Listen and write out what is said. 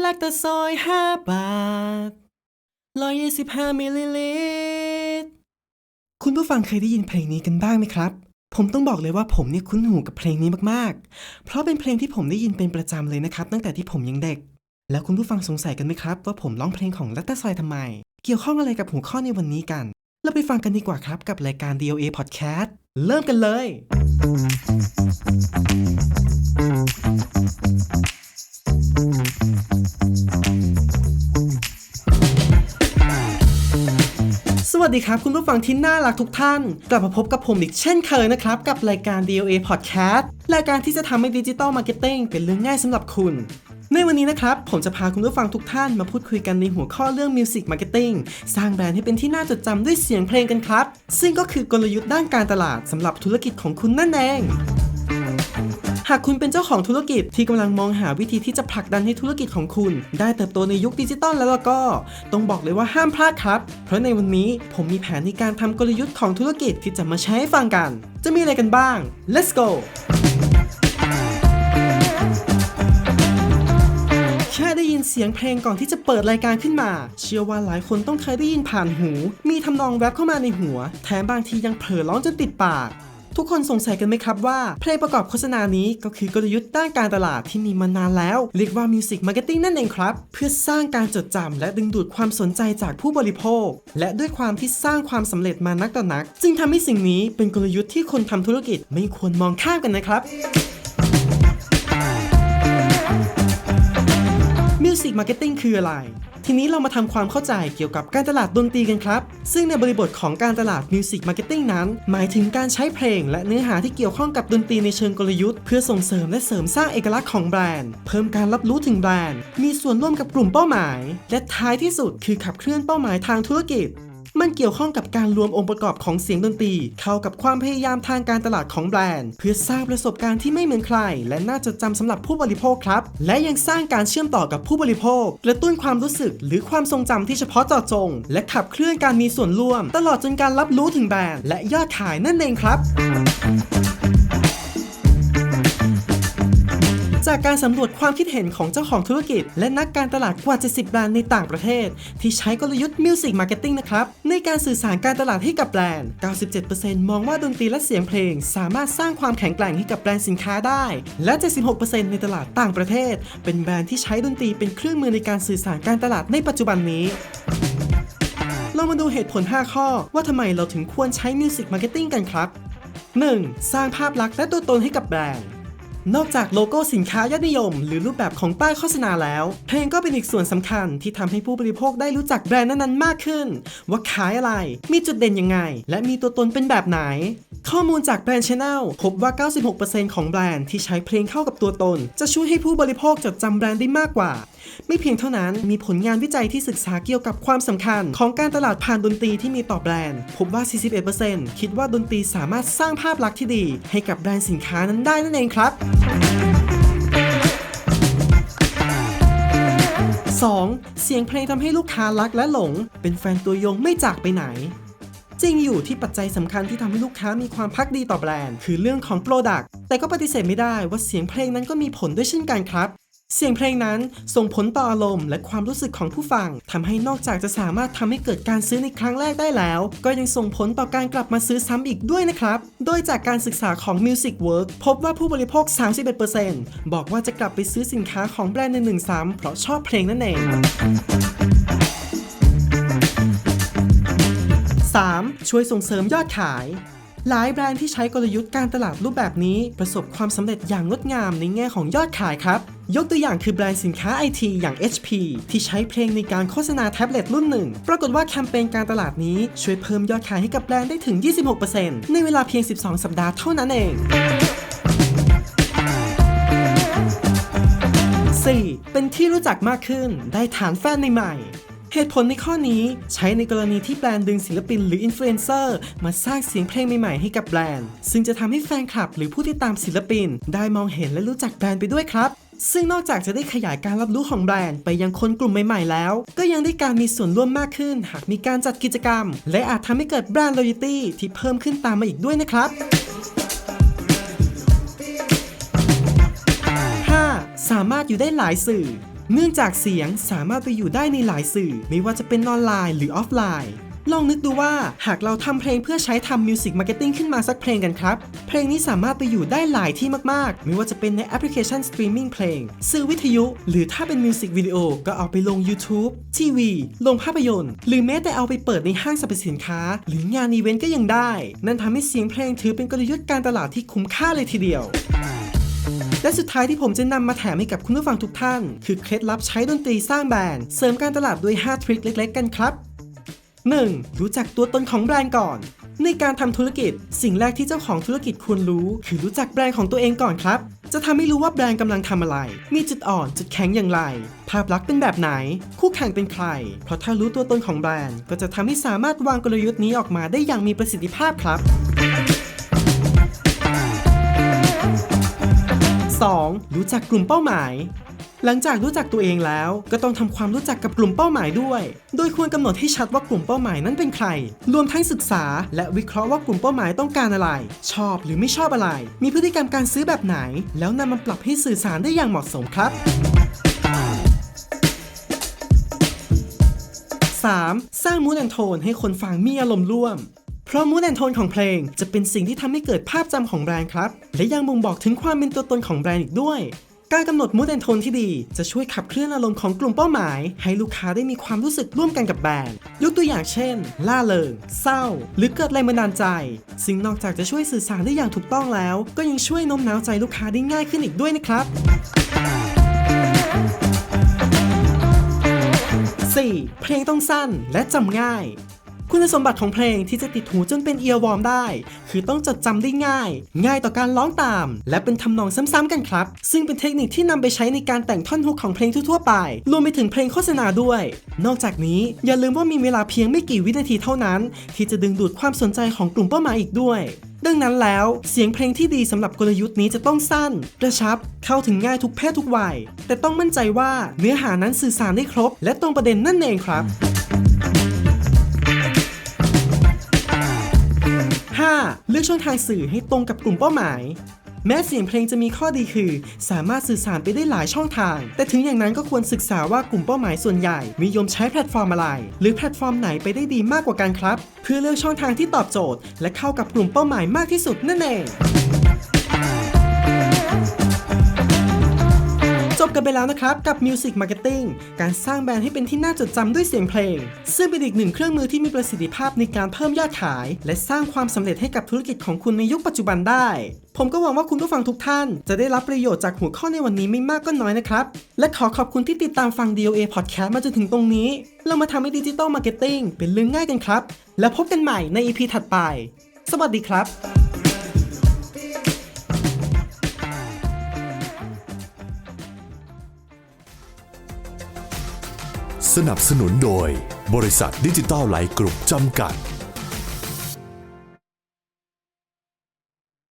แลคตาซอย5บาท125มิลลิลิตร คุณผู้ฟังเคยได้ยินเพลงนี้กันบ้างไหมครับ ผมต้องบอกเลยว่าผมเนี่ยคุ้นหูกับเพลงนี้มากๆ เพราะเป็นเพลงที่ผมได้ยินเป็นประจำเลยนะครับ ตั้งแต่ที่ผมยังเด็ก แล้วคุณผู้ฟังสงสัยกันไหมครับ ว่าผมร้องเพลงของลัตตาซอยทำไม เกี่ยวข้องอะไรกับหัวข้อในวันนี้กัน เราไปฟังกันดีกว่าครับกับรายการ DOA Podcast เริ่มกันเลย สวัสดีครับ คุณผู้ฟังที่น่ารักทุกท่าน กลับมาพบกับผมอีกเช่นเคยนะครับ กับรายการ DOA Podcast รายการที่จะทำให้ดิจิ t a ลมาร์เก็ตติ้งเป็นเรื่องง่ายสำหรับคุณ ในวันนี้นะครับ ผมจะพาคุณผู้ฟังทุกท่านมาพูดคุยกันในหัวข้อเรื่อง Music Marketing สร้างแบรนด์ให้เป็นที่น่าจดจำด้วยเสียงเพลงกันครับ ซึ่งก็คือกลยุทธ์ด้านการตลาดสำหรับธุรกิจของคุณนั่นเอง หากคุณเป็นเจ้าของธุรกิจที่กำลังมองหาวิธีที่จะผลักดันให้ธุรกิจของคุณ ได้เติบโตในยุคดิจิตอลแล้วล่ะก็ ต้องบอกเลยว่าห้ามพลาดครับ เพราะในวันนี้ผมมีแผนในการทำกลยุทธ์ของธุรกิจที่จะมาแชร์ให้ฟังกัน จะมีอะไรกันบ้าง let's go แค่ได้ยินเสียงเพลงก่อนที่จะเปิดรายการขึ้นมา เชื่อว่าหลายคนต้องเคยได้ยินผ่านหู มีทำนองแรปเข้ามาในหัว แถมบางทียังเผลอร้องจนติดปาก ทุกคนสงสัยกันไหมครับว่า เพลงประกอบโฆษณานี้ก็คือกลยุทธ์ด้านการตลาดที่มีมานานแล้ว เรียกว่ามิวสิกมาร์เก็ตติ้งนั่นเองครับ เพื่อสร้างการจดจำและดึงดูดความสนใจจากผู้บริโภค และด้วยความที่สร้างความสำเร็จมานักต่อนัก จึงทำให้สิ่งนี้เป็นกลยุทธ์ที่คนทำธุรกิจไม่ควรมองข้ามกันนะครับ Music Marketing คืออะไร ทีนี้เรามาทำความเข้าใจเกี่ยวกับการตลาดดนตรีกันครับ ซึ่งในบริบทของการตลาด Music Marketing นั้น หมายถึงการใช้เพลง และเนื้อหาที่เกี่ยวข้องกับดนตรีในเชิงกลยุทธ์เพื่อส่งเสริมและเสริมสร้างเอกลักษณ์ของแบรนด์ เพิ่มการรับรู้ถึงแบรนด์ มีส่วนร่วมกับกลุ่มเป้าหมาย และท้ายที่สุดคือขับเคลื่อนเป้าหมายทางธุรกิจ มันเกี่ยวข้องกับการรวมองค์ประกอบของเสียงดนตรี เข้ากับความพยายามทางการตลาดของแบรนด์ เพื่อสร้างประสบการณ์ที่ไม่เหมือนใคร และน่าจดจำสำหรับผู้บริโภคครับ และยังสร้างการเชื่อมต่อกับผู้บริโภคกระตุ้นความรู้สึก หรือความทรงจำที่เฉพาะเจาะจง และขับเคลื่อนการมีส่วนร่วม ตลอดจนการรับรู้ถึงแบรนด์และยอดขายนั่นเองครับ จากการสำรวจความคิดเห็นของเจ้าของธุรกิจ และนักการตลาดกว่า 70แบรนด์ในต่างประเทศ ที่ใช้กลยุทธ์ Music Marketing นะครับ ในการสื่อสารการตลาดให้กับแบรนด์ 97%มองว่าดนตรีและเสียงเพลง สามารถสร้างความแข็งแกร่งให้กับแบรนด์สินค้าได้ และ 76%ในตลาดต่างประเทศ เป็นแบรนด์ที่ใช้ดนตรีเป็นเครื่องมือในการสื่อสารการตลาดในปัจจุบันนี้เรามาดูเหตุผล 5 ข้อ ว่าทำไมเราถึงควรใช้ Music Marketing กันครับ 1. สร้างภาพลักษณ์และตัวตนให้กับแบรนด์ นอกจากโลโก้สินค้ายอดนิยม หรือรูปแบบของป้ายโฆษณาแล้ว เพลงก็เป็นอีกส่วนสำคัญที่ทำให้ผู้บริโภคได้รู้จักแบรนด์นั้นๆมากขึ้น ว่าขายอะไร มีจุดเด่นยังไง และมีตัวตนเป็นแบบไหน ข้อมูลจากแบรนด์ชาแนลพบว่า 96%ของแบรนด์ที่ใช้เพลงเข้ากับตัวตน จะช่วยให้ผู้บริโภคจดจำแบรนด์ได้มากกว่า ไม่เพียงเท่านั้นมีผลงานวิจัยที่ศึกษาเกี่ยวกับความสำคัญ ของการตลาดผ่านดนตรีที่มีต่อแบรนด์ พบว่า 41%คิดว่าดนตรีสามารถสร้างภาพลักษณ์ที่ดี ให้กับแบรนด์สินค้านั้นได้นั่นเองครับ 2. เสียงเพลงทำให้ลูกค้ารักและหลง เป็นแฟนตัวยงไม่จากไปไหนจริงอยู่ที่ปัจจัยสำคัญที่ทำให้ลูกค้ามีความพักดีต่อแบรนด์ คือเรื่องของ Product แต่ก็ปฏิเสธไม่ได้ว่าเสียงเพลงนั้นก็มีผลด้วยเช่นกันครับ เสียงเพลงนั้นส่งผลต่ออารมณ์และความรู้สึกของผู้ฟังทำให้นอกจากจะสามารถทำให้เกิดการซื้อในครั้งแรกได้แล้ว ก็ยังส่งผลต่อการกลับมาซื้อซ้ำอีกด้วยนะครับ โดยจากการศึกษาของ Music Work พบว่าผู้บริโภค 31%บอกว่าจะกลับไปซื้อสินค้าของแบรนด์หนึ่งซ้ำเพราะชอบเพลงนั่นเอง 3. ช่วยส่งเสริมยอดขายหลายแบรนด์ที่ใช้กลยุทธ์การตลาดรูปแบบนี้ประสบความสำเร็จอย่างงดงามในแง่ของยอดขายครับ ยกตัวอย่างคือแบรนด์สินค้าไอทีอย่าง HP ที่ใช้เพลงในการโฆษณาแท็บเล็ตรุ่นหนึ่ง ปรากฏว่าแคมเปญการตลาดนี้ช่วยเพิ่มยอดขายให้กับแบรนด์ได้ถึง 26%ในเวลาเพียง 12 สัปดาห์เท่านั้นเอง 4. เป็นที่รู้จักมากขึ้น ได้ฐานแฟนใหม่เหตุผลในข้อนี้ใช้ในกรณีที่แบรนด์ดึงศิลปินหรืออินฟลูเอนเซอร์มาสร้างเสียงเพลงใหม่ๆให้กับแบรนด์ ซึ่งจะทำให้แฟนคลับหรือผู้ที่ตามศิลปิน ได้มองเห็นและรู้จักแบรนด์ไปด้วยครับ ซึ่งนอกจากจะได้ขยายการรับรู้ของแบรนด์ไปยังคนกลุ่มใหม่ๆแล้ว ก็ยังได้การมีส่วนร่วมมากขึ้น หากมีการจัดกิจกรรม และอาจทำให้เกิดแบรนด์ loyalty ที่เพิ่มขึ้นตามมาอีกด้วยนะครับ 5. สามารถอยู่ได้หลายสื่อเนื่องจากเสียงสามารถไปอยู่ได้ในหลายสื่อ ไม่ว่าจะเป็นออนไลน์หรือออฟไลน์ ลองนึกดูว่าหากเราทำเพลงเพื่อใช้ทำมิวสิกมาร์เก็ตติ้งขึ้นมาสักเพลงกันครับ เพลงนี้สามารถไปอยู่ได้หลายที่มากๆ ไม่ว่าจะเป็นในแอปพลิเคชันสตรีมมิ่งเพลงสื่อวิทยุ หรือถ้าเป็นมิวสิกวิดีโอก็เอาไปลง YouTube ทีวี ลงภาพยนตร์ หรือแม้แต่เอาไปเปิดในห้างสรรพสินค้า หรืองานอีเวนต์ก็ยังได้ นั่นทำให้เสียงเพลงถือเป็นกลยุทธ์การตลาดที่คุ้มค่าเลยทีเดียวและสุดท้ายที่ผมจะนำมาแถมให้กับคุณผู้ฟังทุกท่าน คือเคล็ดลับใช้ดนตรีสร้างแบรนด์เสริมการตลาดด้วย 5 ทริคเล็ก ๆ กันครับ 1. รู้จักตัวตนของแบรนด์ก่อน ในการทำธุรกิจ สิ่งแรกที่เจ้าของธุรกิจควรรู้ คือรู้จักแบรนด์ของตัวเองก่อนครับ จะทำให้รู้ว่าแบรนด์กำลังทำอะไร มีจุดอ่อนจุดแข็งอย่างไร ภาพลักษณ์เป็นแบบไหน คู่แข่งเป็นใคร เพราะถ้ารู้ตัวตนของแบรนด์ ก็จะทำให้สามารถวางกลยุทธ์นี้ออกมาได้อย่างมีประสิทธิภาพครับ 2. รู้จักกลุ่มเป้าหมาย หลังจากรู้จักตัวเองแล้ว ก็ต้องทำความรู้จักกับกลุ่มเป้าหมายด้วย โดยควรกำหนดให้ชัดว่ากลุ่มเป้าหมายนั้นเป็นใคร รวมทั้งศึกษา และวิเคราะห์ว่ากลุ่มเป้าหมายต้องการอะไร ชอบหรือไม่ชอบอะไร มีพฤติกรรมการซื้อแบบไหน แล้วนำมาปรับให้สื่อสารได้อย่างเหมาะสมครับ 3. สร้างมูดแอนโทนให้คนฟังมีอารมณ์ร่วม เพราะมูดแอนโทนของเพลงจะเป็นสิ่งที่ทำให้เกิดภาพจำของแบรนด์ครับ และยังบ่งบอกถึงความเป็นตัวตนของแบรนด์อีกด้วย การกำหนดมูดแอนโทนที่ดีจะช่วยขับเคลื่อนอารมณ์ของกลุ่มเป้าหมาย ให้ลูกค้าได้มีความรู้สึกร่วมกันกับแบรนด์ยกตัวอย่างเช่น ล่าเริง เศร้า หรือเกิดแรงบันดาลใจ ซึ่งนอกจากจะช่วยสื่อสารได้อย่างถูกต้องแล้ว ก็ยังช่วยโน้มน้าวใจลูกค้าได้ง่ายขึ้นอีกด้วยนะครับ 4. เพลงต้องสั้นและจำง่าย คุณสมบัติของเพลงที่จะติดหูจนเป็นเอียร์วอร์มได้ คือต้องจดจำได้ง่าย ง่ายต่อการร้องตาม และเป็นทำนองซ้ำๆกันครับ ซึ่งเป็นเทคนิคที่นำไปใช้ในการแต่งท่อนฮุกของเพลงทั่วๆไป รวมไปถึงเพลงโฆษณาด้วย นอกจากนี้อย่าลืมว่ามีเวลาเพียงไม่กี่วินาทีเท่านั้น ที่จะดึงดูดความสนใจของกลุ่มเป้าหมายอีกด้วยดังนั้นแล้วเสียงเพลงที่ดีสำหรับกลยุทธ์นี้จะต้องสั้น กระชับ เข้าถึงง่ายทุกเพศทุกวัย แต่ต้องมั่นใจว่าเนื้อหานั้นสื่อสารได้ครบ และตรงประเด็นนั่นเองครับ เลือกช่องทางสื่อให้ตรงกับกลุ่มเป้าหมาย แม้เสียงเพลงจะมีข้อดีคือ สามารถสื่อสารไปได้หลายช่องทาง แต่ถึงอย่างนั้นก็ควรศึกษาว่ากลุ่มเป้าหมายส่วนใหญ่นิยมใช้แพลตฟอร์มอะไร หรือแพลตฟอร์มไหนไปได้ดีมากกว่ากันครับ เพื่อเลือกช่องทางที่ตอบโจทย์ และเข้ากับกลุ่มเป้าหมายมากที่สุดนั่นเอง บกันไปแล้วนะครับ กับ Music Marketing การสร้างแบรนด์ให้เป็นที่น่าจดจำด้วยเสียงเพลง ซึ่งเป็นอีกหนึ่งเครื่องมือที่มีประสิทธิภาพในการเพิ่มยอดขาย และสร้างความสำเร็จให้กับธุรกิจของคุณในยุคปัจจุบันได้ ผมก็หวังว่าคุณผู้ฟังทุกท่าน จะได้รับประโยชน์จากหัวข้อในวันนี้ไม่มากก็น้อยนะครับ และขอขอบคุณที่ติดตามฟัง DOA Podcast มาจนถึงตรงนี้ เรามาทำให้ดิจิตอลมาร์เก็ตติ้งเป็นเรื่องง่ายกันครับ แล้วพบกันใหม่ใน EP ถัดไป สวัสดีครับ สนับสนุนโดย บริษัทดิจิตอลไลท์กลุ่มจำกัด